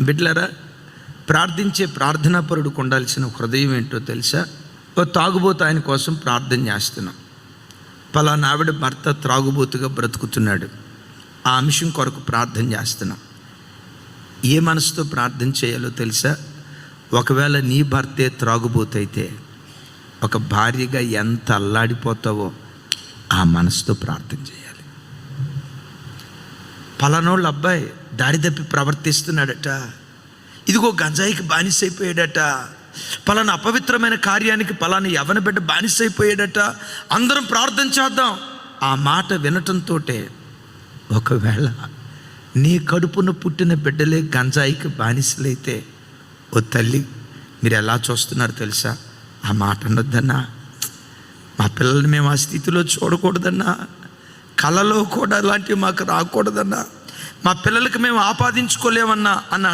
బిడ్లరా ప్రార్థించే ప్రార్థనాపరుడికి ఉండాల్సిన హృదయం ఏంటో తెలుసా? ఓ తాగుబోతు ఆయన కోసం ప్రార్థన చేస్తున్నాం. పలానా ఆవిడ భర్త త్రాగుబోతుగా బ్రతుకుతున్నాడు. ఆ అంశం కొరకు ప్రార్థన చేస్తున్నాం. ఏ మనసుతో ప్రార్థన చేయాలో తెలుసా? ఒకవేళ నీ భర్తే త్రాగుబోతైతే ఒక భార్యగా ఎంత అల్లాడిపోతావో ఆ మనసుతో ప్రార్థన చేయాలి. పలానోళ్ళ అబ్బాయి దారి తప్పి ప్రవర్తిస్తున్నాడట. ఇదిగో గంజాయికి బానిసైపోయాడట. పలానా అపవిత్రమైన కార్యానికి పలానా యవన బిడ్డ బానిసైపోయాడట. అందరం ప్రార్థన చేద్దాం. ఆ మాట వినటంతో ఒకవేళ నీ కడుపున పుట్టిన బిడ్డలే గంజాయికి బానిసలైతే ఓ తల్లి మీరు ఎలా చూస్తున్నారు తెలుసా? ఆ మాట అనొద్దన్నా మా పిల్లల్ని మేము ఆ స్థితిలో చూడకూడదన్నా కళలో కూడా అలాంటివి మాకు రాకూడదన్నా. మా పిల్లలకి మేము ఆపాదించుకోలేమన్నా అని